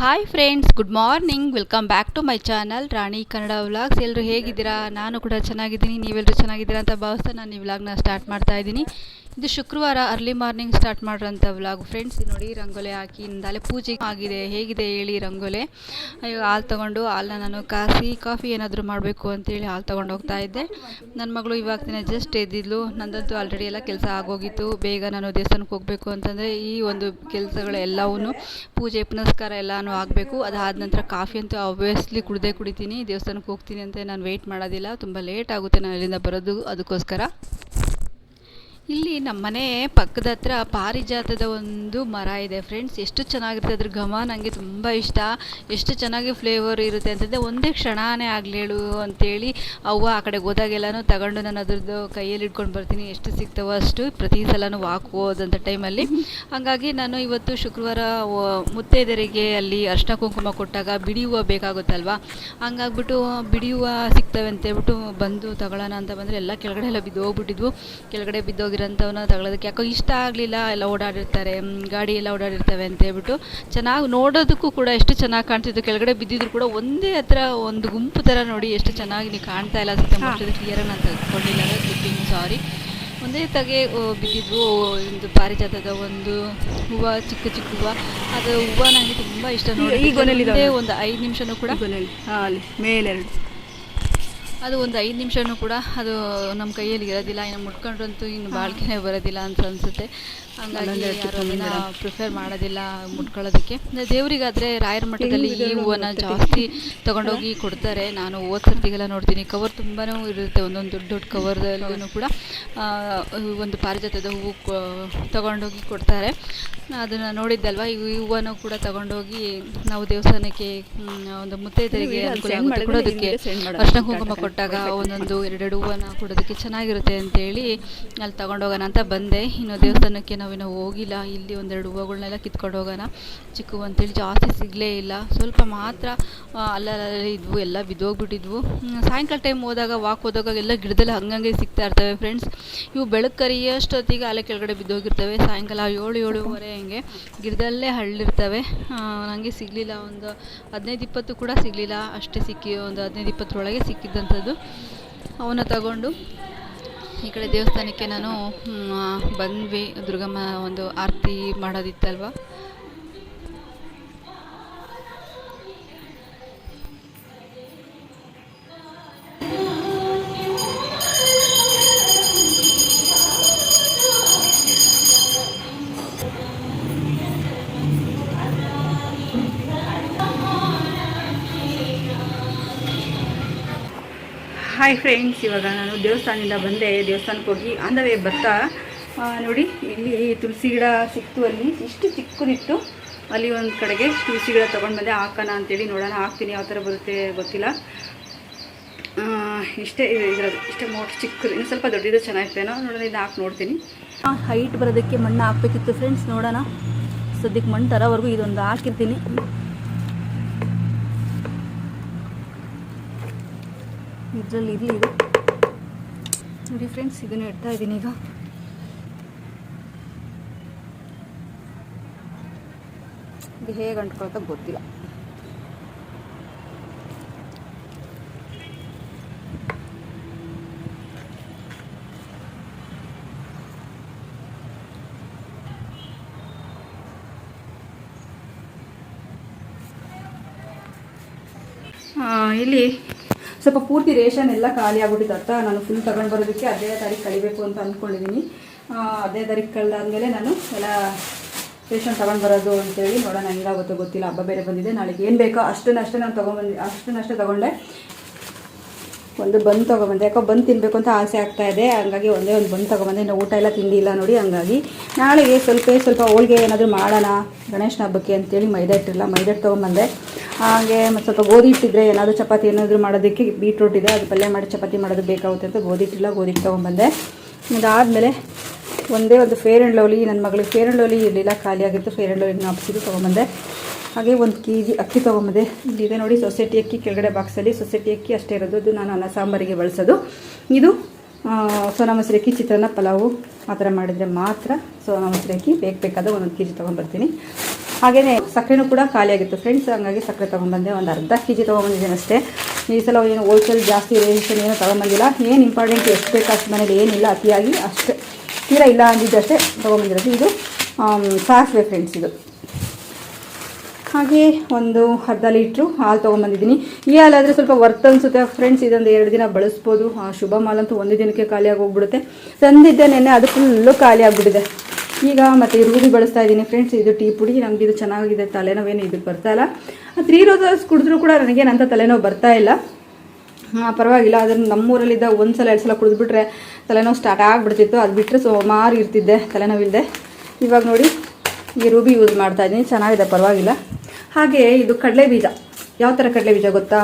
Hi friends good morning welcome back to my channel Rani Kannada vlogs ಎಲ್ಲರೂ ಹೇಗಿದ್ದೀರಾ? ನಾನು ಕೂಡ ಚೆನ್ನಾಗಿದ್ದೀನಿ. ನೀವೆಲ್ಲರೂ ಚೆನ್ನಾಗಿದ್ದೀರಾ ಅಂತ ಭಾವಿಸ್ತಾ ನಾನು ಈ ವ್ಲಾಗ್ನ ಸ್ಟಾರ್ಟ್ ಮಾಡ್ತಾ ಇದ್ದೀನಿ. ಇದು ಶುಕ್ರವಾರ ಅರ್ಲಿ ಮಾರ್ನಿಂಗ್ ಸ್ಟಾರ್ಟ್ ಮಾಡಿರೋಂಥ ವ್ಲಾಗ್ ಫ್ರೆಂಡ್ಸ್ ನೋಡಿ ರಂಗೋಲೆ ಹಾಕಿ, ಇಂದಾಲೆ ಪೂಜೆ ಆಗಿದೆ. ಹೇಗಿದೆ ಹೇಳಿ ರಂಗೋಲೆ? ಅಯ್ಯೋ, ಹಾಲು ತೊಗೊಂಡು ಹಾಲನ್ನ ನಾನು ಕಾಸಿ, ಕಾಫಿ ಏನಾದರೂ ಮಾಡಬೇಕು ಅಂತೇಳಿ ಹಾಲು ತೊಗೊಂಡು ಹೋಗ್ತಾ ಇದ್ದೆ. ನನ್ನ ಮಗಳು ಇವಾಗ ದಿನ ಜಸ್ಟ್ ಎದ್ದಿದ್ಲು. ನಂದಂತೂ ಆಲ್ರೆಡಿ ಎಲ್ಲ ಕೆಲಸ ಆಗೋಗಿತ್ತು. ಬೇಗ ನಾನು ದೇವಸ್ಥಾನಕ್ಕೆ ಹೋಗಬೇಕು ಅಂತಂದರೆ ಈ ಒಂದು ಕೆಲಸಗಳೆಲ್ಲವೂ ಪೂಜೆ, ಪುನಸ್ಕಾರ ಎಲ್ಲನೂ ಆಗಬೇಕು. ಅದಾದ ನಂತರ ಕಾಫಿ ಅಂತೂ ಆಬ್ವಿಯಸ್ಲಿ ಕುಡ್ದೇ ಕುಡಿತೀನಿ. ದೇವಸ್ಥಾನಕ್ಕೆ ಹೋಗ್ತೀನಿ ಅಂತ ನಾನು ವೆಯ್ಟ್ ಮಾಡೋದಿಲ್ಲ. ತುಂಬ ಲೇಟ್ ಆಗುತ್ತೆ ನಾನು ಅಲ್ಲಿಂದ ಬರೋದು. ಅದಕ್ಕೋಸ್ಕರ. ಇಲ್ಲಿ ನಮ್ಮ ಮನೆ ಪಕ್ಕದ ಹತ್ರ ಪಾರಿಜಾತದ ಒಂದು ಮರ ಇದೆ ಫ್ರೆಂಡ್ಸ್. ಎಷ್ಟು ಚೆನ್ನಾಗಿರುತ್ತೆ ಅದ್ರ ಘಮ ನನಗೆ ತುಂಬ ಇಷ್ಟ. ಎಷ್ಟು ಚೆನ್ನಾಗಿ ಫ್ಲೇವರ್ ಇರುತ್ತೆ ಅಂತಂದರೆ ಒಂದೇ ಕ್ಷಣನೇ ಆಗಲೇಳು ಅಂತೇಳಿ ಅವ್ವ ಆ ಕಡೆಗೆ ಹೋದಾಗೆಲ್ಲನೂ ತಗೊಂಡು ನಾನು ಅದ್ರದ್ದು ಕೈಯಲ್ಲಿ ಇಟ್ಕೊಂಡು ಬರ್ತೀನಿ. ಎಷ್ಟು ಸಿಗ್ತಾವೋ ಅಷ್ಟು ಪ್ರತಿ ಸಲನೂ ವಾಕ್ ಹೋದಂಥ ಟೈಮಲ್ಲಿ ಹಾಗಾಗಿ ನಾನು ಇವತ್ತು ಶುಕ್ರವಾರ ಮುತ್ತೈದೆರಿಗೆ ಮುತ್ತೈದೆಯರಿಗೆ ಅಲ್ಲಿ ಅರ್ಶಿನ ಕುಂಕುಮ ಕೊಟ್ಟಾಗ ಬಿಡಿ ಹೂವು ಬೇಕಾಗುತ್ತಲ್ವಾ? ಹಂಗಾಗ್ಬಿಟ್ಟು ಬಿಡಿ ಹೂವು ಸಿಗ್ತವೆ ಅಂತ ಹೇಳ್ಬಿಟ್ಟು ಬಂದು ತಗೊಳ್ಳೋಣ ಅಂತ ಬಂದರೆ ಎಲ್ಲ ಕೆಳಗಡೆ ಎಲ್ಲ ಬಿದ್ದೋಗ್ಬಿಟ್ಟಿದ್ವು. ಕೆಳಗಡೆ ಬಿದ್ದೋಗಿರೋಂಥವನ್ನ ತಗೊಳ್ಳೋದಕ್ಕೆ ಯಾಕೋ ಇಷ್ಟ ಆಗಲಿಲ್ಲ ಎಲ್ಲ ಓಡಾಡಿರ್ತಾರೆ ಗಾಡಿ ಎಲ್ಲ ಓಡಾಡಿರ್ತವೆ ಅಂತ ಹೇಳ್ಬಿಟ್ಟು ಚೆನ್ನಾಗಿ ನೋಡೋದಕ್ಕೂ ಕೂಡ ಎಷ್ಟು ಚೆನ್ನಾಗಿ ಕಾಣ್ತಿತ್ತು. ಕೆಳಗಡೆ ಬಿದ್ದಿದ್ರು ಕೂಡ ಒಂದೇ ಹತ್ರ ಒಂದು ಗುಂಪು ಥರ ನೋಡಿ ಎಷ್ಟು ಚೆನ್ನಾಗಿ ನೀವು ಕಾಣ್ತಾ ಇಲ್ಲ ಕ್ಲಿಯರ್ ಅಂತ ನಾನು ತೆಗೆದುಕೊಂಡಿಲ್ಲ ಕ್ಲಿಪ್ಪಿಂಗ್ ಸಾರಿ. ಒಂದೇ ತಗೆ ಬಿದ್ದಿದ್ವು. ಒಂದು ಪಾರಿಜಾತದ ಒಂದು ಹೂವು ಚಿಕ್ಕ ಚಿಕ್ಕ ಹೂವು. ಅದು ಹೂವು ನನಗೆ ತುಂಬ ಇಷ್ಟ ನೋಡಿ. ಒಂದು ಐದು ನಿಮಿಷನೂ ಕೂಡ ಮೇಲೆ ಎರಡು ಅದು ಒಂದು ಐದು ನಿಮಿಷನೂ ಕೂಡ ಅದು ನಮ್ಮ ಕೈಯಲ್ಲಿ ಇರೋದಿಲ್ಲ. ಇನ್ನು ಮುಟ್ಕೊಂಡ್ರಂತೂ ಇನ್ನು ಬಾಳ್ಕೆನೇ ಬರೋದಿಲ್ಲ ಅಂತ ಅನಿಸುತ್ತೆ. ಹಂಗಾಗಿ ಯಾರು ಅದನ್ನ. ಪ್ರಿಫೇರ್ ಮಾಡೋದಿಲ್ಲ ಮುಟ್ಕೊಳ್ಳೋದಕ್ಕೆ. ದೇವರಿಗಾದರೆ ರಾಯರ ಮಠದಲ್ಲಿ ಈ ಹೂವನ್ನು ಜಾಸ್ತಿ ತೊಗೊಂಡೋಗಿ ಕೊಡ್ತಾರೆ. ನಾನು ಹೋದ ಸರ್ತಿಗೆಲ್ಲ ನೋಡ್ತೀನಿ. ಕವರ್ ತುಂಬಾ ಇರುತ್ತೆ. ಒಂದೊಂದು ದೊಡ್ಡ ದೊಡ್ಡ ಕವರ್ದಲ್ಲೂ ಕೂಡ ಒಂದು ಪಾರಿಜಾತದ ಹೂವು ತೊಗೊಂಡೋಗಿ ಕೊಡ್ತಾರೆ. ಅದನ್ನು ನೋಡಿದ್ದಲ್ವ? ಈ ಹೂವನ್ನು ಕೂಡ ತಗೊಂಡೋಗಿ ನಾವು ದೇವಸ್ಥಾನಕ್ಕೆ ಒಂದು ಮುತ್ತೈದರಿಗೆ ಅನುಕೂಲ ಆಗುತ್ತೆ ಕೊಡೋದಕ್ಕೆ. ಅರ್ಶಿನ ಕುಂಕುಮ. ಕೊಟ್ಟಾಗ ಒಂದೊಂದು ಎರಡೆರಡು ಹೂವನ್ನ ಕೊಡೋದಕ್ಕೆ ಚೆನ್ನಾಗಿರುತ್ತೆ ಅಂತೇಳಿ ಅಲ್ಲಿ ತಗೊಂಡೋಗೋಣ ಅಂತ ಬಂದೆ. ಇನ್ನು ದೇವಸ್ಥಾನಕ್ಕೆ ನಾವಿನ್ನು ಹೋಗಿಲ್ಲ. ಇಲ್ಲಿ ಒಂದೆರಡು ಹೂವುಗಳ್ನೆಲ್ಲ ಕಿತ್ಕೊಂಡು ಹೋಗೋಣ. ಚಿಕ್ಕ ಹೂವು ಅಂತೇಳಿ ಜಾಸ್ತಿ ಸಿಗಲೇ ಇಲ್ಲ. ಸ್ವಲ್ಪ ಮಾತ್ರ ಅಲ್ಲಲ್ಲಿ ಇದ್ವು, ಎಲ್ಲ ಬಿದ್ದೋಗ್ಬಿಟ್ಟಿದ್ವು. ಸಾಯಂಕಾಲ ಟೈಮ್ ಹೋದಾಗ ವಾಕ್ ಹೋದಾಗ ಎಲ್ಲ ಗಿಡದಲ್ಲಿ ಹಂಗಂಗೆ ಸಿಗ್ತಾ ಇರ್ತವೆ ಫ್ರೆಂಡ್ಸ್ ಇವು ಬೆಳಕು ಕರಿಯೋಷ್ಟೊತ್ತಿಗೆ ಅಲ್ಲೇ ಕೆಳಗಡೆ ಬಿದ್ದೋಗಿರ್ತವೆ. ಸಾಯಂಕಾಲ ಏಳು, ಏಳುವರೆ ಹಂಗೆ ಗಿಡದಲ್ಲೇ ಹಳ್ಳಿರ್ತವೆ ನನಗೆ ಸಿಗಲಿಲ್ಲ. ಒಂದು ಹದಿನೈದು ಇಪ್ಪತ್ತು ಕೂಡ ಸಿಗಲಿಲ್ಲ. ಅಷ್ಟೇ ಸಿಕ್ಕಿ, ಒಂದು ಹದಿನೈದು ಇಪ್ಪತ್ತರೊಳಗೆ ಸಿಕ್ಕಿದ್ದಂಥದ್ದು. ಅವನ್ನ ತಗೊಂಡು ಈ ಕಡೆ ದೇವಸ್ಥಾನಕ್ಕೆ ನಾನು ಬಂದ್ವಿ. ದುರ್ಗಮ್ಮ ಒಂದು ಆರತಿ ಮಾಡೋದಿತ್ತಲ್ವ? ಹಾಯ್ ಫ್ರೆಂಡ್ಸ್ ಇವಾಗ ನಾನು ದೇವಸ್ಥಾನದಿಂದ ಬಂದೆ. ದೇವಸ್ಥಾನಕ್ಕೆ ಹೋಗಿ ಆನ್ ದ ವೇ ಬರ್ತಾ ನೋಡಿ, ಇಲ್ಲಿ ತುಳಸಿ ಗಿಡ ಸಿಕ್ತು ಅಲ್ಲಿ. ಇಷ್ಟು ಚಿಕ್ಕದಿತ್ತು. ಅಲ್ಲಿ ಒಂದು ಕಡೆಗೆ ತುಳಸಿ ಗಿಡ ತೊಗೊಂಡು ಬಂದೆ. ಹಾಕೋಣ ಅಂತೇಳಿ ನೋಡೋಣ, ಹಾಕ್ತೀನಿ. ಯಾವ ಥರ ಬರುತ್ತೆ ಗೊತ್ತಿಲ್ಲ. ಇಷ್ಟೇ ಇದ್ರದ್ದು. ಇಷ್ಟೇ ಮೋಟ್ ಚಿಕ್ಕದು. ಇನ್ನು ಸ್ವಲ್ಪ ದೊಡ್ಡದು ಚೆನ್ನಾಗಿರ್ತೇನೋ ನೋಡೋಣ ಇದು ಹಾಕಿ ನೋಡ್ತೀನಿ. ಹೈಟ್ ಬರೋದಕ್ಕೆ ಮಣ್ಣು ಹಾಕ್ಬೇಕಿತ್ತು ಫ್ರೆಂಡ್ಸ್ ನೋಡೋಣ. ಸದ್ಯಕ್ಕೆ ಮಣ್ಣು ತರೋವರೆಗೂ ಇದೊಂದು ಹಾಕಿರ್ತೀನಿ. ಇದರಲ್ಲಿ ಇರಲಿ ಇದು. ನೋಡಿ ಫ್ರೆಂಡ್ಸ್ ಇದನ್ನು ಇಡ್ತಾ ಇದ್ದೀನಿ ಈಗ. ಇದು ಹೇಗೆ ಅಂಟ್ಕೊಳ್ತಾ ಗೊತ್ತಿಲ್ಲ. ಇಲ್ಲಿ ಸ್ವಲ್ಪ ಪೂರ್ತಿ ರೇಷನ್ ಎಲ್ಲ ಖಾಲಿ ಆಗ್ಬಿಟ್ಟಿತ್ತು ಅರ್ಥ ನಾನು ಫುಲ್ ತಗೊಂಡು ಬರೋದಕ್ಕೆ ಅದೇ ತಾರೀಕು ಕಳಿಬೇಕು ಅಂತ ಅಂದ್ಕೊಂಡಿದ್ದೀನಿ ಅದೇ ತಾರೀಕು ಕಳೆದಾದ್ಮೇಲೆ ನಾನು ಎಲ್ಲ ರೇಷನ್ ತಗೊಂಡು ಬರೋದು ಅಂತೇಳಿ ನೋಡೋಣ, ಹೆಂಗಾಗುತ್ತೋ ಗೊತ್ತಿಲ್ಲ, ಹಬ್ಬ ಬೇರೆ ಬಂದಿದೆ, ನಾಳೆಗೆ ಏನು ಬೇಕೋ ಅಷ್ಟನ್ನಷ್ಟೇ ನಾನು ತೊಗೊಂಬಂದು ಅಷ್ಟನ್ನಷ್ಟೇ ತೊಗೊಂಡೆ. ಒಂದು ಬಂದು ತೊಗೊಬಂದೆ ಯಾಕೋ ಬಂದು ತಿನ್ನಬೇಕು ಅಂತ ಆಸೆ ಆಗ್ತಾ ಇದೆ, ಹಂಗಾಗಿ ಒಂದೇ ಒಂದು ಬಂದು ತೊಗೊಬಂದೆ ಇನ್ನು ಊಟ ಎಲ್ಲ ತಿಂಡಿ ಇಲ್ಲ ನೋಡಿ, ಹಂಗಾಗಿ ನಾಳೆಗೆ ಸ್ವಲ್ಪ ಸ್ವಲ್ಪ ಹೋಳಿಗೆ ಏನಾದರೂ ಮಾಡೋಣ ಗಣೇಶನ ಹಬ್ಬಕ್ಕೆ ಅಂತೇಳಿ ಮೈದಾ ಇಟ್ಟಿರಲ್ಲ ಮೈದಾ ತೊಗೊಂಬಂದೆ ಹಾಗೆ ಮತ್ತು ಸ್ವಲ್ಪ ಗೋಧಿ ಇಟ್ಟಿದ್ರೆ ಏನಾದರೂ ಚಪಾತಿ ಏನಾದರೂ ಮಾಡೋದಕ್ಕೆ ಬೀಟ್ರೂಟ್ ಇದೆ, ಅದು ಪಲ್ಯ ಮಾಡಿ ಚಪಾತಿ ಮಾಡೋದು ಬೇಕಾಗುತ್ತೆ ಅಂತ ಗೋಧಿ ಇಟ್ಟಿಲ್ಲ ಗೋಧಿ ತೊಗೊಂಬಂದೆ ಅದಾದಮೇಲೆ ಒಂದೇ ಒಂದು ಫೇರ್ ಆ್ಯಂಡ್ ಲವ್ಲಿ ನನ್ನ ಮಗಳಿಗೆ ಫೇರ್ ಆ್ಯಂಡ್ ಲವ್ಲಿ ಇರಲಿಲ್ಲ ಖಾಲಿಯಾಗಿತ್ತು ಫೇರ್ ಆ್ಯಂಡ್ ಲವ್ಲಿನ ಆಪ್ಸಿದ್ದು ತೊಗೊಂಬಂದೆ ಹಾಗೆ ಒಂದು ಕೆ ಜಿ ಅಕ್ಕಿ ತೊಗೊಂಬಂದೆ ಇಲ್ಲಿದೆ ನೋಡಿ ಸೊಸೈಟಿ ಅಕ್ಕಿ ಕೆಳಗಡೆ ಬಾಕ್ಸಲ್ಲಿ ಸೊಸೈಟಿ ಅಕ್ಕಿ ಅಷ್ಟೇ ಇರೋದು, ಅದು ನಾನು ಅನ್ನ ಸಾಂಬಾರಿಗೆ ಬಳಸೋದು. ಇದು ಸೋನಾ ಮಸೂರಿ ಅಕ್ಕಿ ಚಿತ್ರಾನ್ನ ಪಲಾವು ಆ ಥರ ಮಾಡಿದರೆ ಮಾತ್ರ ಸೋನಾ ಮಸೂರಿ ಅಕ್ಕಿ ಬೇಕು ಬೇಕಾದ ಒಂದೊಂದು ಕೆ ಜಿ ತೊಗೊಂಡ್ಬರ್ತೀನಿ ಹಾಗೆಯೇ ಸಕ್ಕರೆನೂ ಕೂಡ ಖಾಲಿಯಾಗಿತ್ತು ಫ್ರೆಂಡ್ಸ್, ಹಂಗಾಗಿ ಸಕ್ಕರೆ ತೊಗೊಂಡ್ಬಂದೆ ಒಂದು ಅರ್ಧ ಕೆ ಜಿ ತೊಗೊಂಬಂದಿದ್ದೇನೆ ಅಷ್ಟೇ. ಈ ಸಲ ಏನು ಹೋಲ್ಸೇಲ್ ಜಾಸ್ತಿ ರೇಷನ್ ಏನು ತೊಗೊಂಬಂದಿಲ್ಲ. ಏನು ಇಂಪಾರ್ಟೆಂಟ್ ಎಷ್ಟು ಬೇಕು ಅಷ್ಟು ಮನೇಲಿ ಏನಿಲ್ಲ, ಅತಿಯಾಗಿ ಅಷ್ಟೇ. ತೀರಾ ಇಲ್ಲ ಅಂದಿದ್ದಷ್ಟೇ ತೊಗೊಂಬಂದಿರೋದು. ಇದು ಸಾಸಿವೆ ಫ್ರೆಂಡ್ಸ್ ಇದು. ಹಾಗೆ ಒಂದು ಅರ್ಧ ಲೀಟ್ರು ಹಾಲು ತೊಗೊಂಬಂದಿದ್ದೀನಿ ಈ ಹಾಲಾದರೆ ಸ್ವಲ್ಪ ವರ್ತ್ ಅನಿಸುತ್ತೆ. ಫ್ರೆಂಡ್ಸ್ ಇದೊಂದು ಎರಡು ದಿನ ಬಳಸ್ಬೋದು. ಆ, ಶುಭ ಮಾಲಂತೂ ಒಂದೇ ದಿನಕ್ಕೆ ಖಾಲಿಯಾಗಿ ಹೋಗ್ಬಿಡುತ್ತೆ. ತಂದಿದ್ದೆ ನೆನ್ನೆ ಅದು ಫುಲ್ಲು ಖಾಲಿ ಆಗಿಬಿಟ್ಟಿದೆ ಈಗ ಮತ್ತೆ ರೂಢಿ ಬಳಸ್ತಾ ಇದ್ದೀನಿ. ಫ್ರೆಂಡ್ಸ್ ಇದು ಟೀ ಪುಡಿ. ನಮ್ಗೆ ಇದು ಚೆನ್ನಾಗಿದೆ. ತಲೆನೋವೇನು ಇದಕ್ಕೆ ಬರ್ತಾ ಇಲ್ಲ. ತ್ರೀ ರೋಸಸ್ ಕುಡಿದ್ರೂ ಕೂಡ ನನಗೇನಂತ ತಲೆನೋವು ಬರ್ತಾ ಇಲ್ಲ. ಹಾಂ ಪರವಾಗಿಲ್ಲ. ಅದನ್ನು ನಮ್ಮೂರಲ್ಲಿದ್ದ ಒಂದು ಸಲ ಎರಡು ಸಲ ಕುಡಿದ್ಬಿಟ್ರೆ ತಲೆನೋವು ಸ್ಟಾರ್ಟ್ ಆಗಿಬಿಡ್ತಿತ್ತು. ಅದು ಬಿಟ್ಟರೆ ಸುಮಾರು ಇರ್ತಿದ್ದೆ ತಲೆನೋವಿಲ್ಲದೆ ಇವಾಗ ನೋಡಿ ಈ ರೂಬಿ ಯೂಸ್ ಮಾಡ್ತಾ ಇದ್ದೀನಿ. ಚೆನ್ನಾಗಿದೆ ಪರವಾಗಿಲ್ಲ. ಹಾಗೆ ಇದು ಕಡಲೆ ಬೀಜ. ಯಾವ ಥರ ಕಡಲೆ ಬೀಜ ಗೊತ್ತಾ?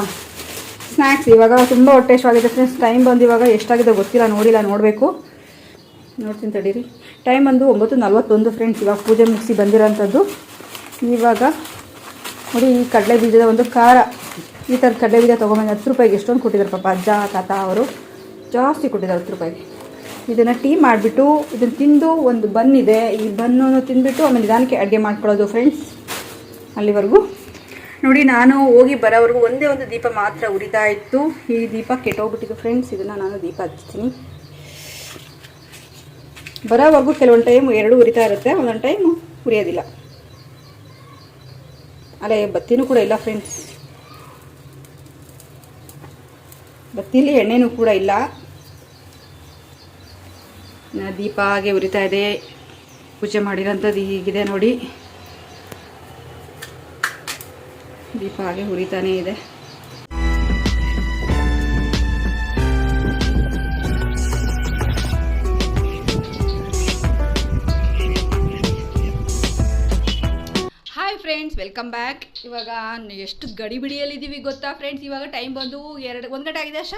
ಸ್ನ್ಯಾಕ್ಸ್ ಇವಾಗ ತುಂಬ ಹೊಟ್ಟೆಷ್ಟವಾಗಿದೆ ಫ್ರೆಂಡ್ಸ್ ಟೈಮ್ ಬಂದು ಇವಾಗ ಎಷ್ಟಾಗಿದೆ ಗೊತ್ತಿಲ್ಲ, ನೋಡಿಲ್ಲ, ನೋಡಬೇಕು. ನೋಡ್ತೀನಿ ತಡೀರಿ. ಟೈಮ್ ಬಂದು ಒಂಬತ್ತು ನಲ್ವತ್ತೊಂದು ಫ್ರೆಂಡ್ಸ್ ಇವಾಗ ಪೂಜೆ ಮುಗಿಸಿ ಬಂದಿರೋಂಥದ್ದು. ಇವಾಗ ನೋಡಿ ಈ ಕಡಲೆ ಬೀಜದ ಒಂದು ಖಾರ. ಈ ಥರದ ಕಡಲೆ ಬೀಜ ತೊಗೊಂಬಂದು ಹತ್ತು ರೂಪಾಯಿಗೆ ಎಷ್ಟೊಂದು ಕೊಟ್ಟಿದ್ದಾರೆ ಪಾಪ ಅಜ್ಜ, ತಾತ ಅವರು. ಜಾಸ್ತಿ ಕೊಟ್ಟಿದ್ದಾರೆ ಹತ್ತು ರೂಪಾಯಿಗೆ. ಇದನ್ನು ಟೀ ಮಾಡಿಬಿಟ್ಟು ಇದನ್ನು ತಿಂದು ಒಂದು ಬನ್ ಇದೆ ಈ ಬನ್ನನ್ನು ತಿಂದುಬಿಟ್ಟು ಆಮೇಲೆ ನಿಧಾನಕ್ಕೆ ಅಡುಗೆ ಮಾಡ್ಕೊಳ್ಳೋದು ಫ್ರೆಂಡ್ಸ್ ಅಲ್ಲಿವರೆಗೂ. ನೋಡಿ, ನಾನು ಹೋಗಿ ಬರೋವರೆಗೂ ಒಂದೇ ಒಂದು ದೀಪ ಮಾತ್ರ ಉರಿತಾ ಇತ್ತು. ಈ ದೀಪ ಕೆಟ್ಟೋಗ್ಬಿಟ್ಟಿದ್ದು ಫ್ರೆಂಡ್ಸ್ ಇದನ್ನು ನಾನು ದೀಪ ಹಚ್ತೀನಿ ಬರೋವರೆಗೂ ಕೆಲವೊಂದು ಟೈಮ್ ಎರಡು ಉರಿತಾ ಇರುತ್ತೆ. ಒಂದೊಂದು ಟೈಮು ಉರಿಯೋದಿಲ್ಲ. ಅಲ್ಲೇ ಬತ್ತಿನೂ ಕೂಡ ಇಲ್ಲ ಫ್ರೆಂಡ್ಸ್ ಬತ್ತಿಲಿ ಎಣ್ಣೆನೂ ಕೂಡ ಇಲ್ಲ. ದೀಪ ಹಾಗೆ ಉರಿತಾ ಇದೆ. ಪೂಜೆ ಮಾಡಿರೋಂಥದ್ದು ಹೀಗಿದೆ ನೋಡಿ. ದೀಪ ಹಾಗೆ ಇದೆ. ಹಾಯ್ ಫ್ರೆಂಡ್ಸ್ ವೆಲ್ಕಮ್ ಬ್ಯಾಕ್ ಇವಾಗ ಎಷ್ಟು ಗಡಿ ಬಿಡಿಯಲ್ಲಿದ್ದೀವಿ ಗೊತ್ತಾ ಫ್ರೆಂಡ್ಸ್ ಇವಾಗ ಟೈಮ್ ಬಂದು ಎರಡು, ಒಂದು ಗಂಟೆ ಆಗಿದೆ ಅಷ್ಟ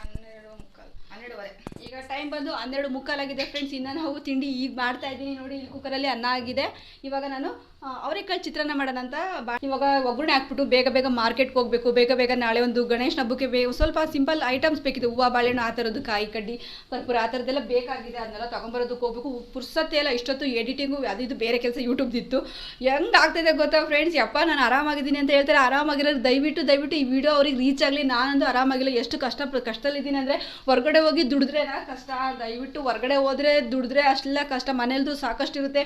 ಹನ್ನೆರಡು ಮುಕ್ಕಾಲು, ಹನ್ನೆರಡುವರೆ. ಈಗ ಟೈಮ್ ಬಂದು ಹನ್ನೆರಡು ಮುಕ್ಕಾಲಾಗಿದೆ ಫ್ರೆಂಡ್ಸ್ ಇನ್ನು ನಾವು ತಿಂಡಿ ಈಗ ಮಾಡ್ತಾ ಇದ್ದೀನಿ ನೋಡಿ ಕುಕ್ಕರಲ್ಲಿ ಅನ್ನ ಆಗಿದೆ. ಇವಾಗ ನಾನು ಆ, ಅವರೆಕಾಳು ಚಿತ್ರಾನ್ನ ಮಾಡೋಣ ಅಂತ ಬಾ ಇವಾಗ ಒಗ್ಗರಣೆ ಹಾಕ್ಬಿಟ್ಟು ಬೇಗ ಬೇಗ ಮಾರ್ಕೆಟ್ಗೆ ಹೋಗಬೇಕು. ಬೇಗ ಬೇಗ ನಾಳೆ ಒಂದು ಗಣೇಶನ ಹಬ್ಬಕ್ಕೆ ಬೇ ಸ್ವಲ್ಪ ಸಿಂಪಲ್ ಐಟಮ್ಸ್ ಬೇಕಿದೆ ಹೂವು ಬಾಳೆಹಣ್ಣು ಆ ಥರದ್ದು ಕಾಯಿ ಕಡ್ಡಿ ಕರ್ಪೂರ ಆ ಥರದ್ದೆಲ್ಲ ಬೇಕಾಗಿದೆ. ಅದನ್ನೆಲ್ಲ ತೊಗೊಂಬರೋದಕ್ಕೆ ಹೋಗ್ಬೇಕು. ಪುರ್ಸತ್ತೆ ಎಲ್ಲ ಇಷ್ಟೊತ್ತು ಎಡಿಟಿಂಗು ಅದು ಇದು ಬೇರೆ ಕೆಲಸ ಯೂಟ್ಯೂಬ್ದಿತ್ತು ಹೆಂಗೆ ಆಗ್ತಿದೆ ಗೊತ್ತಾ ಫ್ರೆಂಡ್ಸ್ ಯಪ್ಪ ನಾನು ಆರಾಮಾಗಿದ್ದೀನಿ ಅಂತ ಹೇಳ್ತಾರೆ. ಆರಾಮಾಗಿರೋದು ದಯವಿಟ್ಟು ದಯವಿಟ್ಟು ಈ ವಿಡಿಯೋ ಅವ್ರಿಗೆ ರೀಚ್ ಆಗಲಿ. ನಾನಂದು ಆರಾಮಾಗಿಲ್ಲ. ಎಷ್ಟು ಕಷ್ಟ ಕಷ್ಟದಲ್ಲಿದ್ದೀನಿ ಅಂದರೆ ಹೊರಗಡೆ ಹೋಗಿ ದುಡಿದ್ರೇನಾ ಕಷ್ಟ ದಯವಿಟ್ಟು ಹೊರಗಡೆ ಹೋದ್ರೆ, ದುಡಿದ್ರೆ ಅಷ್ಟೆಲ್ಲ ಕಷ್ಟ ಮನೇಲ್ದು ಸಾಕಷ್ಟು ಇರುತ್ತೆ.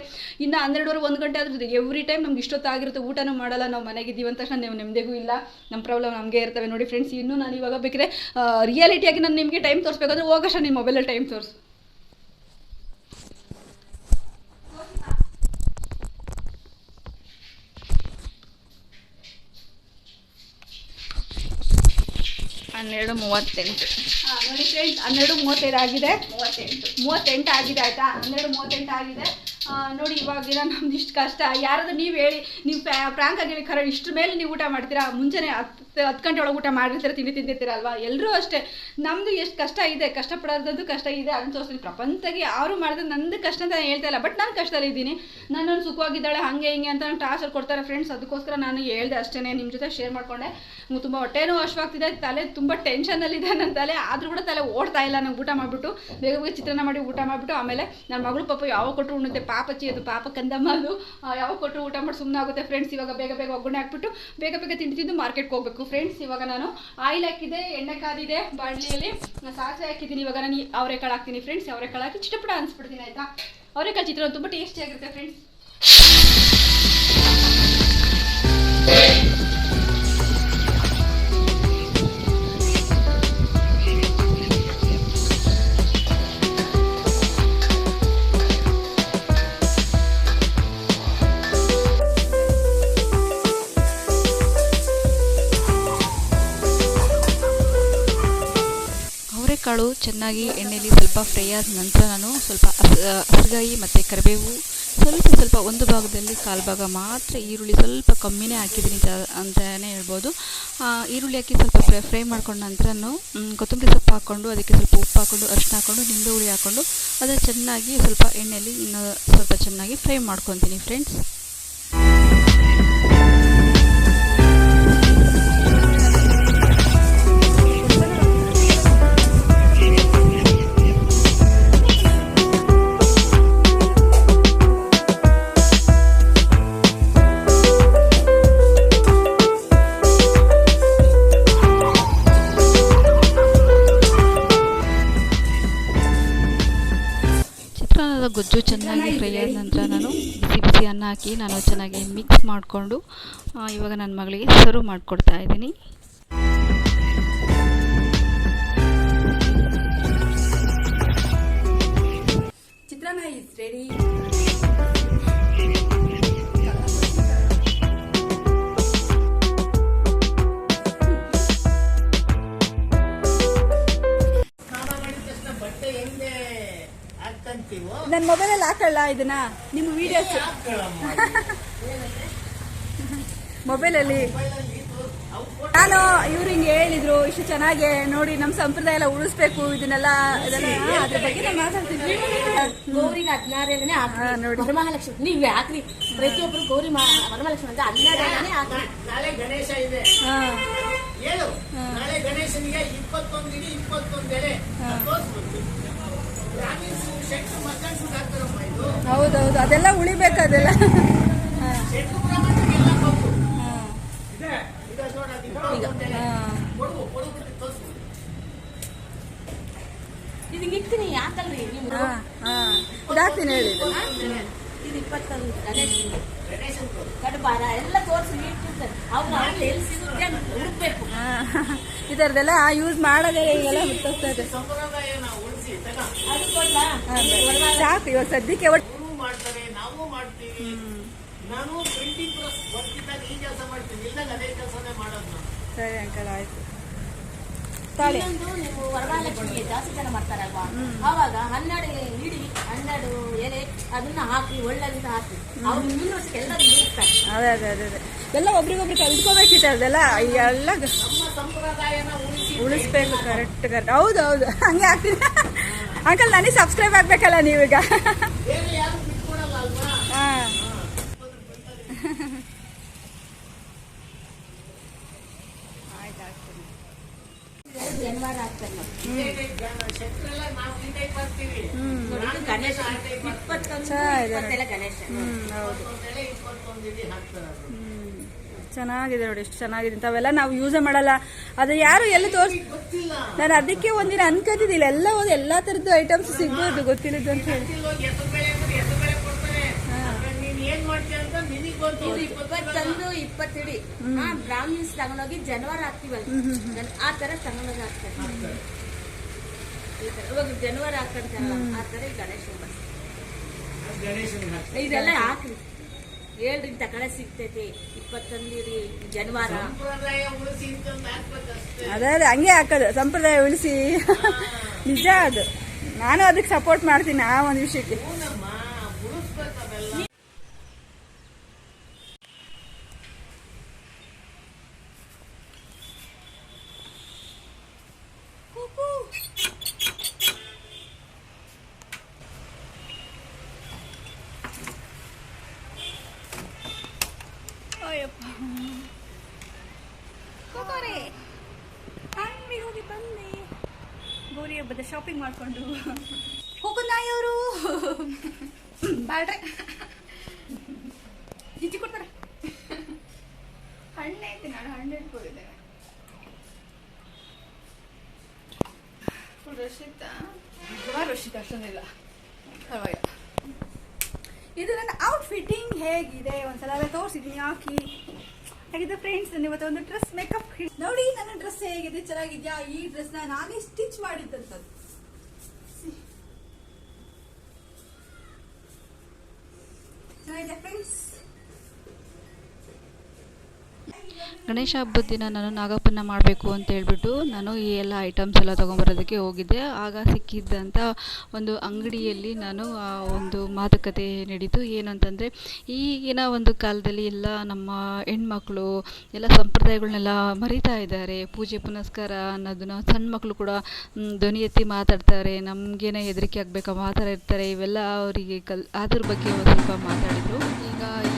ಇನ್ನು ಹನ್ನೆರಡುವರೆ, ಒಂದು ಗಂಟೆ ಆದ್ರೆ ಎವ್ರಿ ಟೈಮ್ ನಮ್ಗೆ ಇಷ್ಟೊತ್ತಾಗಿರುತ್ತೆ, ಊಟನೂ ಮಾಡಲ್ಲ, ನಾವು ಮನೆಗಿದ್ದೀವಿ ಅಂತ ತಕ್ಷಣ ನೀವು ನೆಮ್ಮದಿಗೂ ಇಲ್ಲ. ನಮ್ಮ ಪ್ರಾಬ್ಲಮ್ ನಮಗೆ ಇರ್ತವೆ. ನೋಡಿ ಫ್ರೆಂಡ್ಸ್ ಇನ್ನೂ ನಾನು ಇವಾಗ ಬೇಕಿದ್ರೆ ರಿಯಾಲಿಟಿಯಾಗಿ ನಾನು ನಿಮಗೆ ಟೈಮ್ ತೋರಿಸ್ಬೇಕಾದ್ರೆ ಹೋಗಷ್ಟ ನಿಮ್ಮ ಮೊಬೈಲಲ್ಲಿ ಟೈಮ್ ತೋರಿಸು. ಹನ್ನೆರಡು ಮೂವತ್ತೆಂಟು. ಹನ್ನೆರಡು ಮೂವತ್ತೈದು ಆಗಿದೆ. ಮೂವತ್ತೆಂಟು ಮೂವತ್ತೆಂಟು ಆಗಿದೆ ಆಯಿತಾ? ಹನ್ನೆರಡು ಮೂವತ್ತೆಂಟು ಆಗಿದೆ. ನೋಡಿ, ಇವಾಗಿನ ನಮ್ದು ಇಷ್ಟು ಕಷ್ಟ. ಯಾರಾದ್ರೂ ನೀವು ಹೇಳಿ, ನೀವು ಪ್ರಾಂಕ್ ಆಗಿ ಖರ, ಇಷ್ಟ್ರ ಮೇಲೆ ನೀವು ಊಟ ಮಾಡ್ತೀರಾ? ಮುಂಚೆನೇ ಹತ್ತು ಹತ್ತು ಗಂಟೆ ಒಳಗೆ ಊಟ ಮಾಡಿರ್ತೀರ, ತಿಂಡಿ ತಿಂತಿರ್ತೀರ ಅಲ್ವಾ ಎಲ್ಲರೂ ಅಷ್ಟೇ. ನಮ್ದು ಎಷ್ಟು ಕಷ್ಟ ಇದೆ ಕಷ್ಟಪಡೋದಂತೂ ಕಷ್ಟ ಇದೆ. ಅದನ್ನ ತೋರಿಸ್ತೀನಿ ಪ್ರಪಂಚದಾಗೆ ಯಾರು ಮಾಡಿದ್ರೆ ನಂದು ಕಷ್ಟ ಅಂತ ನಾನು ಹೇಳ್ತಾ ಇಲ್ಲ. ಬಟ್ ನಾನು ಕಷ್ಟದಲ್ಲಿ ಇದ್ದೀನಿ. ನನ್ನನ್ನು ಸುಖವಾಗಿದ್ದಾಳೆ, ಹಾಗೆ ಹಿಂಗೆ ಅಂತ ಟಾರ್ಚರ್ ಕೊಡ್ತಾರೆ ಫ್ರೆಂಡ್ಸ್ ಅದಕ್ಕೋಸ್ಕರ ನಾನು ಹೇಳ್ದೆ ಅಷ್ಟೇ ನಿಮ್ಮ ಜೊತೆ ಶೇರ್ ಮಾಡ್ಕೊಂಡೆ. ತುಂಬ ಹೊಟ್ಟೆನೂ ಅಶ್ವಾಗ್ತಿದೆ ತಲೆ ತುಂಬ ಟೆನ್ಷನಲ್ಲಿದೆ ನನ್ನ ತಲೆ. ಆದರೂ ಕೂಡ ತಲೆ ಓಡ್ತಾ ಇಲ್ಲ ನಂಗೆ ಊಟ ಮಾಡಿಬಿಟ್ಟು. ಬೇಗ ಬೇಗ ಚಿತ್ರಾನ್ನ ಮಾಡಿ ಊಟ ಮಾಡಿಬಿಟ್ಟು. ಆಮೇಲೆ ನನ್ನ ಮಗಳು ಪಾಪ ಯಾವಾಗ ಕೊಟ್ಟರು ಉಣ್ಣುತ್ತೆ? ಪಾಪಚ್ಚಿ ಅದು ಪಾಪ ಕಂದಮ್ಮ ಅದು. ಯಾವಾಗ ಕೊಟ್ಟರು ಊಟ ಮಾಡಿ ಸುಮ್ಮನೆ ಆಗುತ್ತೆ ಫ್ರೆಂಡ್ಸ್ ಇವಾಗ ಬೇಗ ಬೇಗ ಒಗ್ಗರಣೆ ಹಾಕ್ಬಿಟ್ಟು ಬೇಗ ಬೇಗ ತಿಂಡಿ ತಿಂದು ಮಾರ್ಕೆಟ್ಗೆ ಹೋಗ್ಬೇಕು. ಫ್ರೆಂಡ್ಸ್ ಇವಾಗ ನಾನು ಆಯಿಲ್ ಹಾಕಿದೆ, ಎಣ್ಣೆ ಕಾದಿದೆ, ಬಾಣಲಿಯಲ್ಲಿ ಸಾಸಿವೆ ಹಾಕಿದ್ದೀನಿ. ಇವಾಗ ನಾನು ಅವರೆಕಾಳು ಹಾಕ್ತೀನಿ ಫ್ರೆಂಡ್ಸ್ ಅವರೆಕಾಳು ಹಾಕಿ ಚಿಟಪಟ ಅನ್ಸ್ಬಿಡ್ತೀನಿ, ಆಯಿತಾ? ಅವರೆಕಾಳು ಚಿತ್ರ ತುಂಬ ಟೇಸ್ಟಿಯಾಗಿರುತ್ತೆ ಫ್ರೆಂಡ್ಸ್ ಅವರೆಕಾಳು ಚೆನ್ನಾಗಿ ಎಣ್ಣೆಯಲ್ಲಿ ಸ್ವಲ್ಪ ಫ್ರೈ ಆದ ನಂತರ ನಾನು ಸ್ವಲ್ಪ ಹಸಿಗಾಯಿ ಮತ್ತು ಕರಿಬೇವು ಸ್ವಲ್ಪ ಸ್ವಲ್ಪ ಒಂದು ಭಾಗದಲ್ಲಿ ಕಾಲು ಭಾಗ ಮಾತ್ರ ಈರುಳ್ಳಿ ಸ್ವಲ್ಪ ಕಮ್ಮಿನೇ ಹಾಕಿದ್ದೀನಿ ಅಂತ- ಅಂತಲೇ ಹೇಳ್ಬೋದು. ಈರುಳ್ಳಿ ಹಾಕಿ ಸ್ವಲ್ಪ ಫ್ರೈ ಫ್ರೈ ಮಾಡ್ಕೊಂಡ ನಂತರ ಕೊತ್ತಂಬರಿ ಸೊಪ್ಪು ಹಾಕ್ಕೊಂಡು ಅದಕ್ಕೆ ಸ್ವಲ್ಪ ಉಪ್ಪು ಹಾಕ್ಕೊಂಡು ಅರಿಶಿನ ಹಾಕ್ಕೊಂಡು ನಿಂಬೆ ಹುಳಿ ಹಾಕ್ಕೊಂಡು ಅದನ್ನು ಚೆನ್ನಾಗಿ ಸ್ವಲ್ಪ ಎಣ್ಣೆಯಲ್ಲಿ ಇನ್ನೂ ಸ್ವಲ್ಪ ಚೆನ್ನಾಗಿ ಫ್ರೈ ಮಾಡ್ಕೊತೀನಿ ಫ್ರೆಂಡ್ಸ್ ಗೊಜ್ಜು ಚೆನ್ನಾಗಿ ಫ್ರೈ ಆದ ನಂತರ ನಾನು ಬಿಸಿ ಬಿಸಿ ಅನ್ನ ಹಾಕಿ ನಾನು ಚೆನ್ನಾಗಿ ಮಿಕ್ಸ್ ಮಾಡಿಕೊಂಡು ಇವಾಗ ನನ್ನ ಮಗಳಿಗೆ ಸರ್ವ್ ಮಾಡಿಕೊಡ್ತಾ ಇದ್ದೀನಿ. ಚಿತ್ರಾನ್ನ ಇಸ್ ರೆಡಿ ನನ್ನ ಮೊಬೈಲಲ್ಲಿ ಹಾಕಲ್ಲ ಇದನ್ನ? ನಿಮ್ಮ ವಿಡಿಯೋಸ್ ಮೊಬೈಲಲ್ಲಿ. ನಾನು ಇವ್ರು ಹಿಂಗೆ ಹೇಳಿದ್ರು ಇಷ್ಟು ಚೆನ್ನಾಗಿ ನೋಡಿ ನಮ್ಮ ಸಂಪ್ರದಾಯ ಎಲ್ಲ ಉಳಿಸ್ಬೇಕು ಇದನ್ನೆಲ್ಲ ಅದ್ರ ಬಗ್ಗೆ ನಾನು ಮಾತಾಡ್ತಿದ್ವಿ. ಗೌರಿಗೆ ಹದಿನಾರನೇ ನೋಡಿ. ವರಮಹಾಲಕ್ಷ್ಮಿ ನೀವ್ ಹಾಕ್ರಿ. ಪ್ರತಿಯೊಬ್ರು ಗೌರಿ ವರಮಹಾಲಕ್ಷ್ಮಿ ಅಂತ ಹದಿನಾರನೇ ಹಾಕ್ರಿ. ನಾಳೆ ಗಣೇಶ ಇದೆ. ಹಾಂ. ಹೇಳು ನಾಳೆ ಗಣೇಶನಿಗೆ ಇಪ್ಪತ್ತೊಂದು ಇಡೀ ಇಪ್ಪತ್ತೊಂದು ಎಲೆ ಹೌದೌದು ಅದೆಲ್ಲ ಉಳಿಬೇಕು ಅದೆಲ್ಲ. ಶೆಟ್ಟು ಪ್ರಮಾಣಕ್ಕೆ ಎಲ್ಲ ಕೊಟ್ಟು ಇದೆ ಈಗ ನೋಡ ಅದು ಇಪ್ಪತ್ತೊಂದು ಎಲೆ ಕೊಡು ಕೊಡು ಬಿಟ್ಟು ತೋರಿಸ್ಬೇಕು ಇದು ಇಕ್ತೀನಿ ಯಾಕಲ್ರಿ ನೀವು ಹಾಂ. ಹಾಂ ಹೇಳಿ. ಇದು. ಇದು ಇಪ್ಪತ್ತೊಂದು ಗಣೇಶನ್ ಕೊಡು. ಎಲ್ಲ ತೋರಿಸಿ ಇಟ್ಟಿರ್ತಾರೆ ಅವ್ರು ಅವ್ರು ಎಲ್ಲಿ ಸಿಗುತ್ತೆ ಅಂತ ಹುಡುಕ್ಬೇಕು. ಹಾಂ. ಈ ಥರದ್ದೆಲ್ಲ ಯೂಸ್ ಮಾಡೋದೇ ಇದೆ ಬಿಟ್ಟೋಗ್ತಾ ಸಾಕು ಇವಾಗ ಸದ್ಯಕ್ಕೆ ಮಾಡ್ತಾರೆ ನಾವು ಮಾಡ್ತೀವಿ. ನಾನು ಪ್ರಿಂಟಿಂಗ್ ಪ್ರೆಸ್ ಬರ್ತಿದ್ದಾಗ ಈ ಕೆಲಸ ಮಾಡ್ತೀನಿ. ಇಲ್ದಾಗ ಅದೇ ಕೆಲಸನೇ ಮಾಡೋದು ನಾನು. ಸರಿ ಅಂಕಲ್ ಆಯ್ತು. ತಾಳಿ. ಇನ್ನೊಂದು ನೀವು ವರಮಹಾಲಕ್ಷ್ಮಿಗೆ ಜಾಸ್ತಿ ಜನ ಮಾಡ್ತಾರಲ್ವಾ? ಅವಾಗ ಹನ್ನೆರಡು ಇಡಿ ಹನ್ನೆರಡು ಎಲೆ ಅದನ್ನ ಹಾಕಿ ಒಳ್ಳೆದಿಂದ ಹಾಕಿ. ಅವ್ರು ಮುಂದಿನ ವರ್ಷಕ್ಕೆ ಎಲ್ಲರೂ ಇರ್ತಾರೆ. ಅದೇ ಅದೇ ಅದೇ ಅದೇ. ಎಲ್ಲ ಒಬ್ರಿಗೊಬ್ರು ಕಲ್ತ್ಕೋಬೇಕಿತ್ತು ಅದೆಲ್ಲ ಎಲ್ಲ ನಮ್ಮ ಸಂಪ್ರದಾಯನ ಉಳಿಸಿ ಉಳಿಸ್ಬೇಕು ಕರೆಕ್ಟ್ ಕರೆಕ್ಟ್ ಹೌದು ಹೌದು. ಹಂಗೆ ಆಗ್ತೀನಿ ಅಂಕಲ್ ನನಗೆ ಸಬ್ಸ್ಕ್ರೈಬ್ ಆಗ್ಬೇಕಲ್ಲ ನೀವೀಗ. ಚೆನ್ನಾಗಿದೆ ನೋಡಿ ಎಷ್ಟು ಚೆನ್ನಾಗಿದೆ. ಇಂಥವೆಲ್ಲ ನಾವು ಯೂಸೇ ಮಾಡಲ್ಲ. ಅದು ಯಾರು ಎಲ್ಲ ತೋರ್ಸ್ ನಾನು ಅದಕ್ಕೆ ಒಂದಿನ ಅನ್ಕೋತಿದ್ದಿಲ್ಲ ಎಲ್ಲ ಹೋದ ಎಲ್ಲ ಥರದ್ದು ಐಟಮ್ಸ್ ಸಿಗ್ಬೋದು ಗೊತ್ತಿಲ್ಲದ್ದು ಅಂತ ಹೇಳಿ. ಇಪ್ಪತ್ತೊಂದು ಇಪ್ಪತ್ತಿಡಿ ಬ್ರಾಹ್ಮಿನ್ಸ್ ತಗೊಂಡೋಗಿ ಜನವಾರ ಹಾಕ್ತಿವಲ್ಲ ಜನ್- ಆ ತರ. ತಗೊಂಡೋಗಿ ಹಾಕ್ತಾರೆ. ಇವಾಗ ಜನವಾರ ಹಾಕೊಂತಾರಲ್ಲ ಆ ತರ ಗಣೇಶ ಇದೆಲ್ಲ ಹಾಕ್ರಿ ಹೇಳ್ರಿ ತಕಡೆ ಸಿಗ್ತೈತಿ. ಇಪ್ಪತ್ತೊಂದಿರಿ ಜನವಾರ. ಅದೇ ಅದೇ ಹಂಗೆ ಹಾಕೋದು. ಸಂಪ್ರದಾಯ ಉಳಿಸಿ. ನಿಜ ಅದು. ನಾನು ಅದಕ್ಕೆ ಸಪೋರ್ಟ್ ಮಾಡ್ತೀನಿ ಆ ಒಂದು ವಿಷಯಕ್ಕೆ ಹೂನಮ್ಮ ಉಳಿಸ್ಬೇಕು ಅವೆಲ್ಲ ಹೋಗಿ ಬಂದೆ ಗೌರಿ ಹಬ್ಬದ ಶಾಪಿಂಗ್ ಮಾಡಿಕೊಂಡು. ಹೋಗುನಾಯವರು ಬಾಳ್ರೆ. ಜಿಜ್ಜಿ ಕೊಡ್ತಾರೆ. ಹಣ್ಣು ಐತೆ ನಾನು ಹಣ್ಣು ಇಟ್ಕೊಂಡಿದ್ದೆ ರಶಿತಾ? ರಶಿತಾ ಅಷ್ಟೊಂದಿಲ್ಲ ಪರವಾಗಿಲ್ಲ. ಇದು ನನ್ನ ಔಟ್ ಫಿಟ್ಟಿಂಗ್ ಹೇಗಿದೆ? ಒಂದ್ಸಲ ಎಲ್ಲ ತೋರಿಸಿದ್ದೀನಿ ಹಾಕಿ ಹಾಗಿದ್ರೆ ಫ್ರೆಂಡ್ಸ್ ನಾನು ಇವತ್ತು ಒಂದು ಡ್ರೆಸ್ ಮೇಕಪ್ ನೋಡಿ ನನ್ನ ಡ್ರೆಸ್ ಹೇಗಿದೆ ಚೆನ್ನಾಗಿದ್ಯಾ? ಈ ಡ್ರೆಸ್ನ ನಾನೇ ಸ್ಟಿಚ್ ಮಾಡಿದ್ದಂಥದ್ದು ಗಣೇಶ ಹಬ್ಬದ ದಿನ ನಾನು ನಾಗಪ್ಪನ ಮಾಡಬೇಕು ಅಂತ ಹೇಳ್ಬಿಟ್ಟು ನಾನು ಈ ಎಲ್ಲ ಐಟಮ್ಸ್ ಎಲ್ಲ ತೊಗೊಂಬರೋದಕ್ಕೆ ಹೋಗಿದ್ದೆ. ಆಗ ಸಿಕ್ಕಿದ್ದಂಥ ಒಂದು ಅಂಗಡಿಯಲ್ಲಿ ನಾನು, ಆ, ಒಂದು ಮಾತುಕತೆ ನಡೀತು. ಏನಂತಂದರೆ, ಈಗಿನ ಒಂದು ಕಾಲದಲ್ಲಿ ಎಲ್ಲ ನಮ್ಮ ಹೆಣ್ಮಕ್ಳು, ಎಲ್ಲ ಸಂಪ್ರದಾಯಗಳನ್ನೆಲ್ಲ ಮರಿತಾ ಇದ್ದಾರೆ. ಪೂಜೆ, ಪುನಸ್ಕಾರ ಅನ್ನೋದನ್ನ ಸಣ್ಣ ಮಕ್ಕಳು ಕೂಡ ಧ್ವನಿ ಎತ್ತಿ ಮಾತಾಡ್ತಾರೆ. ನಮಗೇನೇ ಹೆದರಿಕೆ ಆಗಬೇಕಾ ಮಾತಾಡಿರ್ತಾರೆ ಇವೆಲ್ಲ ಅವರಿಗೆ ಕಲ್ ಅದ್ರ ಬಗ್ಗೆ ಒಂದು ಸ್ವಲ್ಪ ಮಾತಾಡಿದರು. ಈಗ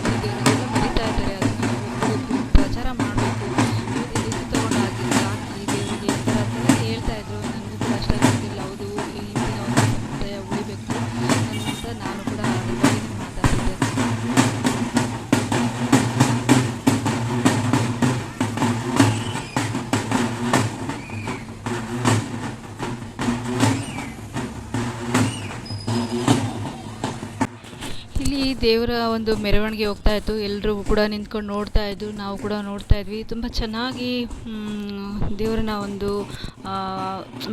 ದೇವರ ಒಂದು ಮೆರವಣಿಗೆ ಹೋಗ್ತಾ ಇತ್ತು. ಎಲ್ಲರೂ ಕೂಡ ನಿಂತ್ಕೊಂಡು ನೋಡ್ತಾ ಇದ್ದು ನಾವು ಕೂಡ ನೋಡ್ತಾ ಇದ್ವಿ. ತುಂಬ ಚೆನ್ನಾಗಿ ದೇವರನ್ನ ಒಂದು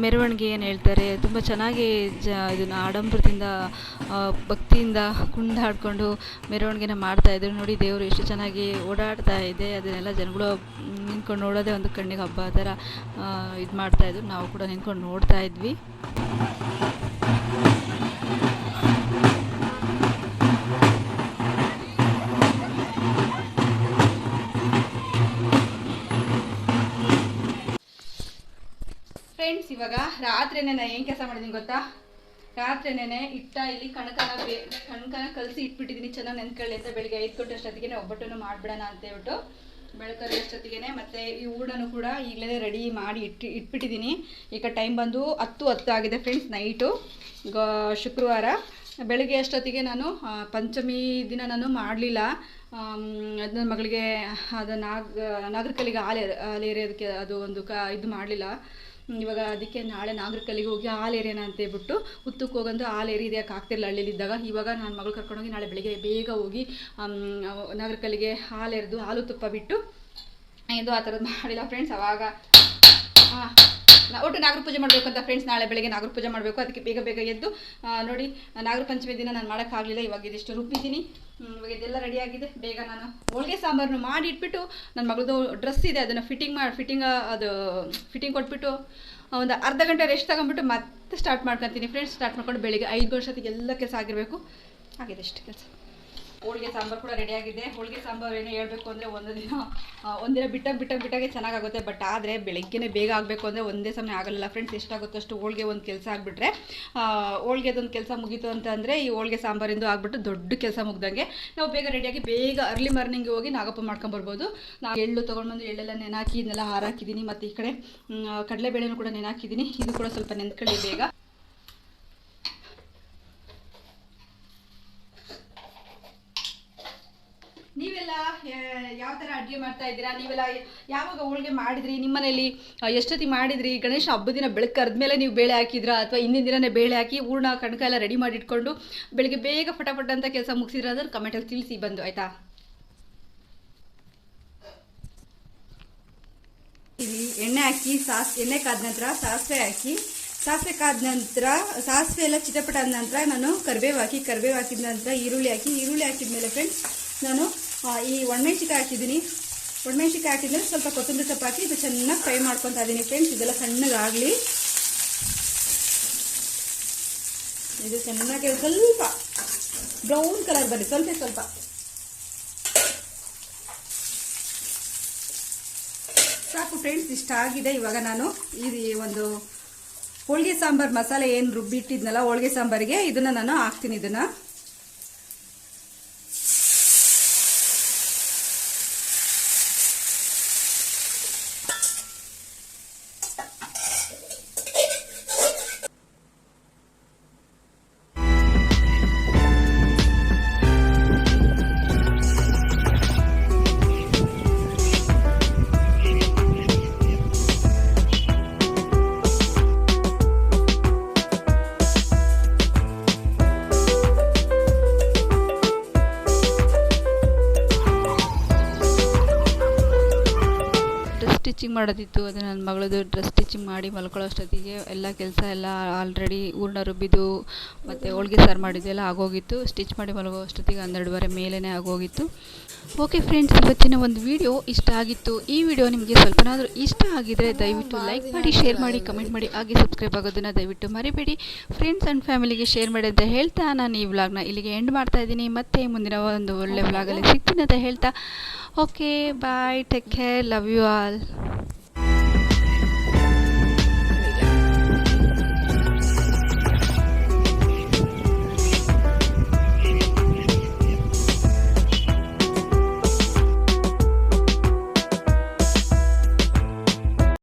ಮೆರವಣಿಗೆ ಏನು ಹೇಳ್ತಾರೆ, ತುಂಬ ಚೆನ್ನಾಗಿ ಜ, ಇದನ್ನು ಆಡಂಬರದಿಂದ ಭಕ್ತಿಯಿಂದ ಕುಣಿದಾಡ್ಕೊಂಡು ಮೆರವಣಿಗೆನ ಮಾಡ್ತಾ ಇದ್ರು. ನೋಡಿ, ದೇವರು ಎಷ್ಟು ಚೆನ್ನಾಗಿ ಓಡಾಡ್ತಾ ಇದೆ. ಅದನ್ನೆಲ್ಲ ಜನಗಳು ನಿಂತ್ಕೊಂಡು ನೋಡೋದೇ ಒಂದು ಕಣ್ಣಿಗೆ ಹಬ್ಬ ಆ ಥರ ಇದು ಮಾಡ್ತಾಯಿದ್ರು ನಾವು ಕೂಡ ನಿಂತ್ಕೊಂಡು ನೋಡ್ತಾ ಇದ್ವಿ. ಫ್ರೆಂಡ್ಸ್, ಇವಾಗ ರಾತ್ರಿನೇ ನಾನು ಏನು ಕೆಲಸ ಮಾಡಿದ್ದೀನಿ ಗೊತ್ತಾ? ರಾತ್ರಿನೇ ಇಟ್ಟಾ ಇಲ್ಲಿ ಕಣಕನ ಬೇ, ಕಣಕನ ಕಲಸಿ ಇಟ್ಬಿಟ್ಟಿದ್ದೀನಿ ಚೆನ್ನಾಗಿ ನೆನ್ಕೊಳ್ಳಿ ಅಂತ ಬೆಳಿಗ್ಗೆ ಐದು ಗಂಟೆ ಅಷ್ಟೊತ್ತಿಗೆ ಒಬ್ಬಟ್ಟನ್ನು ಮಾಡಿಬಿಡೋಣ ಅಂತ ಹೇಳ್ಬಿಟ್ಟು ಬೆಳಕಲ್ಲಿ ಅಷ್ಟೊತ್ತಿಗೆ ಮತ್ತು ಈ ಊಡನ್ನು ಕೂಡ ಈಗಲೇ ರೆಡಿ ಮಾಡಿ ಇಟ್ಟು ಇಟ್ಬಿಟ್ಟಿದ್ದೀನಿ ಈಗ ಟೈಮ್ ಬಂದು ಹತ್ತು ಹತ್ತು ಆಗಿದೆ ಫ್ರೆಂಡ್ಸ್ ನೈಟು ಶುಕ್ರವಾರ. ಬೆಳಗ್ಗೆ ಅಷ್ಟೊತ್ತಿಗೆ ನಾನು ಪಂಚಮಿ ದಿನ ನಾನು ಮಾಡಲಿಲ್ಲ. ಅದು ನನ್ನ ಮಗಳಿಗೆ, ಅದು ನಾಗ ನಾಗರಿಕಲಿಗೆ ಹಾಲು ಹಾಲು ಅದು ಒಂದು ಕ, ಇದು ಮಾಡಲಿಲ್ಲ. ಇವಾಗ ಅದಕ್ಕೆ ನಾಳೆ ನಾಗರಿಕಲ್ಲಿಗೆ ಹೋಗಿ ಹಾಲು ಎರೆಯೋಣ ಅಂತ ಹೇಳ್ಬಿಟ್ಟು ಉತ್ತಕ್ಕೆ ಹೋಗಂದು ಹಾಲು ಯಾಕೆ ಆಗ್ತಿರಲಿಲ್ಲ ಹಳ್ಳಿಲಿದ್ದಾಗ. ಇವಾಗ ನನ್ನ ಮಗಳು ಕರ್ಕೊಂಡೋಗಿ ನಾಳೆ ಬೆಳಿಗ್ಗೆ ಬೇಗ ಹೋಗಿ ನಾಗರಿಕಲ್ಲಿಗೆ ಹಾಲು ಎರೆದು ಹಾಲು ತುಪ್ಪ ಬಿಟ್ಟು, ಇದು ಆ ಥರದ್ದು ಮಾಡಿಲ್ಲ ಫ್ರೆಂಡ್ಸ್ ಅವಾಗ ಒಟ್ಟು ನಾಗರ ಪೂಜೆ ಮಾಡಬೇಕು ಅಂತ ಫ್ರೆಂಡ್ಸ್ ನಾಳೆ ಬೆಳಗ್ಗೆ ನಾಗರ ಪೂಜೆ ಮಾಡಬೇಕು. ಅದಕ್ಕೆ ಬೇಗ ಬೇಗ ಎದ್ದು ನೋಡಿ, ನಾಗರ ಪಂಚಮಿ ದಿನ ನಾನು ಮಾಡೋಕ್ಕಾಗಲಿಲ್ಲ ಇವಾಗ ಇದಿಷ್ಟು ರುಬ್ಬಿದ್ದೀನಿ. ಇವಾಗ ಇದೆಲ್ಲ ರೆಡಿಯಾಗಿದೆ ಬೇಗ ನಾನು ಹೋಳಿಗೆ ಸಾಂಬಾರನ್ನು ಮಾಡಿ ಇಟ್ಬಿಟ್ಟು ನನ್ನ ಮಗಳದು ಡ್ರೆಸ್ ಇದೆ, ಅದನ್ನು ಫಿಟ್ಟಿಂಗ್ ಮಾಡಿ ಫಿಟ್ಟಿಂಗ್ ಅದು ಫಿಟ್ಟಿಂಗ್ ಕೊಟ್ಬಿಟ್ಟು ಒಂದು ಅರ್ಧ ಗಂಟೆ ರೆಸ್ಟ್ ತಗೊಂಡ್ಬಿಟ್ಟು ಮತ್ತೆ ಸ್ಟಾರ್ಟ್ ಮಾಡ್ಕೊತೀನಿ. ಫ್ರೆಂಡ್ಸ್ ಸ್ಟಾರ್ಟ್ ಮಾಡ್ಕೊಂಡು ಬೆಳಿಗ್ಗೆ ಐದು ವರ್ಷದಿಗೆ ಎಲ್ಲ ಕೆಲಸ ಆಗಿರಬೇಕು. ಆಗಿದೆ ಅಷ್ಟು ಕೆಲಸ. ಹೋಳಿಗೆ ಸಾಂಬಾರು ಕೂಡ ರೆಡಿ ಆಗಿದೆ. ಹೋಳಿಗೆ ಸಾಂಬಾರು ಏನು ಹೇಳಬೇಕು ಅಂದರೆ ಒಂದು ದಿನ ಒಂದಿನ ಬಿಟ್ಟಾಗ ಬಿಟ್ಟಾಗ ಬಿಟ್ಟಾಗೆ ಚೆನ್ನಾಗಾಗುತ್ತೆ. ಬಟ್ ಆದರೆ ಬೆಳಗ್ಗೆನೇ ಬೇಗ ಆಗಬೇಕು ಅಂದರೆ ಒಂದೇ ಸಮಯ ಆಗಲ್ಲ. ಫ್ರೆಂಡ್ಸ್ ಎಷ್ಟಾಗುತ್ತೋ ಅಷ್ಟು ಹೋಳಿಗೆ ಒಂದು ಕೆಲಸ ಆಗಿಬಿಟ್ರೆ ಹೋಳಿಗೆದೊಂದು ಕೆಲಸ ಮುಗೀತು ಅಂತಂದರೆ ಈ ಹೋಳಿಗೆ ಸಾಂಬಾರಿಂದು ಆಗಿಬಿಟ್ಟು ದೊಡ್ಡ ಕೆಲಸ ಮುಗ್ದಂಗೆ ನಾವು ಬೇಗ ರೆಡಿಯಾಗಿ ಬೇಗ ಅರ್ಲಿ ಮಾರ್ನಿಂಗ್ ಹೋಗಿ ನಾಗಪ್ಪ ಮಾಡ್ಕೊಂಬರ್ಬೋದು ನಾವು ಎಳ್ಳು ತೊಗೊಂಡ್ಬಂದು ಎಳ್ಳೆಲ್ಲ ನೆನಾಕಿ, ಇದನ್ನೆಲ್ಲ ಹಾರಾಕಿದ್ದೀನಿ ಮತ್ತು ಈ ಕಡೆ ಕಡಲೆ ಕಡಲೆಬೇಳೆನೂ ಕೂಡ ನೆನಾಕಿದ್ದೀನಿ ಇದು ಕೂಡ ಸ್ವಲ್ಪ ನೆನ್ಕೊಳ್ಳಿ ಬೇಗ. ನೀವೆಲ್ಲ ಯಾವ ಥರ ಅಡುಗೆ ಮಾಡ್ತಾ ಇದ್ದೀರಾ? ನೀವೆಲ್ಲ ಯಾವಾಗ ಹೋಳಿಗೆ ಮಾಡಿದ್ರಿ? ನಿಮ್ಮನೇಲಿ ಎಷ್ಟೊತ್ತಿ ಮಾಡಿದ್ರಿ? ಗಣೇಶ ಹಬ್ಬದ ದಿನ ಬೆಳಗ್ಗೆ ಕರೆದ್ಮೇಲೆ ನೀವು ಬೇಳೆ ಹಾಕಿದ್ರಾ? ಅಥವಾ ಹಿಂದಿನ ದಿನನೇ ಬೇಳೆ ಹಾಕಿ ಹೂರ್ಣ, ಕಣಕ ಎಲ್ಲ ರೆಡಿ ಮಾಡಿ ಇಟ್ಕೊಂಡು ಬೆಳಿಗ್ಗೆ ಬೇಗ ಫಟಾಫಟ್ ಅಂತ ಕೆಲಸ ಮುಗಿಸಿದ್ರೆ ಅದನ್ನು ಕಮೆಂಟಲ್ಲಿ ತಿಳಿಸಿ ಬಂದು, ಆಯಿತಾ? ಇಲ್ಲಿ ಎಣ್ಣೆ ಹಾಕಿ, ಸಾಸ್, ಎಣ್ಣೆ ಕಾದ ನಂತರ ಸಾಸಿವೆ ಹಾಕಿ, ಸಾಸಿವೆ ಕಾದ ನಂತರ, ಸಾಸಿವೆ ಎಲ್ಲ ಚಿಟಪಟ ಆದ ನಂತರ ನಾನು ಕರಿಬೇವು ಹಾಕಿ, ಕರಿಬೇವು ಹಾಕಿದ ನಂತರ ಈರುಳ್ಳಿ ಹಾಕಿ, ಈರುಳ್ಳಿ ಹಾಕಿದ ಮೇಲೆ ಫ್ರೆಂಡ್ಸ್ ನಾನು ಈ ಒಣಮೆಣ್ಸಿಕಾಯಿ ಹಾಕಿದ್ದೀನಿ. ಒಣಮೆಣ್ಸಿಕಾಯಿ ಹಾಕಿದ್ರೆ ಸ್ವಲ್ಪ ಕೊತ್ತಂಬರಿ ಸೊಪ್ಪು ಹಾಕಿ ಇದು ಚೆನ್ನಾಗಿ ಫ್ರೈ ಮಾಡ್ಕೊತಾ ಇದ್ದೀನಿ ಫ್ರೆಂಡ್ಸ್ ಇದೆಲ್ಲ ಸಣ್ಣಗಾಗಲಿ. ಇದು ಚೆನ್ನಾಗಿ ಸ್ವಲ್ಪ ಬ್ರೌನ್ ಕಲರ್ ಬನ್ನಿ, ಸ್ವಲ್ಪ ಸ್ವಲ್ಪ. ಸಾಕು ಫ್ರೆಂಡ್ಸ್ ಇಷ್ಟ ಆಗಿದೆ ಇವಾಗ ನಾನು. ಈ ಒಂದು ಹೋಳಿಗೆ ಸಾಂಬಾರ್ ಮಸಾಲೆ ಏನು ರುಬ್ಬಿಟ್ಟಿದ್ನಲ್ಲ, ಹೋಳಿಗೆ ಸಾಂಬಾರಿಗೆ, ಇದನ್ನ ನಾನು ಹಾಕ್ತೀನಿ ಇದನ್ನ. ಮಾಡೋದಿತ್ತು ಅದು ನನ್ನ ಮಗಳದು ಡ್ರೆಸ್ ಸ್ಟಿಚಿಂಗ್ ಮಾಡಿ ಮಲ್ಕೊಳ್ಳೋ ಅಷ್ಟೊತ್ತಿಗೆ ಎಲ್ಲ ಕೆಲಸ ಎಲ್ಲ ಆಲ್ರೆಡಿ ಹೂರ್ಣ ರುಬ್ಬಿದ್ದು ಮತ್ತು ಹೋಳ್ಗೆ ಸಾರು ಮಾಡಿದ್ದೆಲ್ಲ ಆಗೋಗಿತ್ತು. ಸ್ಟಿಚ್ ಮಾಡಿ ಮಲಗೋ ಅಷ್ಟೊತ್ತಿಗೆ ಹನ್ನೆರಡುವರೆ ಮೇಲೇ ಆಗೋಗಿತ್ತು. ಓಕೆ ಫ್ರೆಂಡ್ಸ್ ಇವತ್ತಿನ ಒಂದು ವಿಡಿಯೋ ಇಷ್ಟ ಆಗಿತ್ತು. ಈ ವಿಡಿಯೋ ನಿಮಗೆ ಸ್ವಲ್ಪನಾದರೂ ಇಷ್ಟ ಆಗಿದರೆ ದಯವಿಟ್ಟು ಲೈಕ್ ಮಾಡಿ ಶೇರ್ ಮಾಡಿ ಕಮೆಂಟ್ ಮಾಡಿ, ಹಾಗೆ ಸಬ್ಸ್ಕ್ರೈಬ್ ಆಗೋದನ್ನು ದಯವಿಟ್ಟು ಮರಿಬೇಡಿ. ಫ್ರೆಂಡ್ಸ್ ಆ್ಯಂಡ್ ಫ್ಯಾಮಿಲಿಗೆ ಶೇರ್ ಮಾಡಿ ಅಂತ ಹೇಳ್ತಾ ನಾನು ಈ ವ್ಲಾಗ್ನ ಇಲ್ಲಿಗೆ ಎಂಡ್ ಮಾಡ್ತಾ ಇದ್ದೀನಿ. ಮತ್ತೆ ಮುಂದಿನ ಒಂದು ಒಳ್ಳೆ ವ್ಲಾಗಲ್ಲಿ ಸಿಗ್ತೀನಿ ಅಂತ ಹೇಳ್ತಾ. Okay bye take care love you all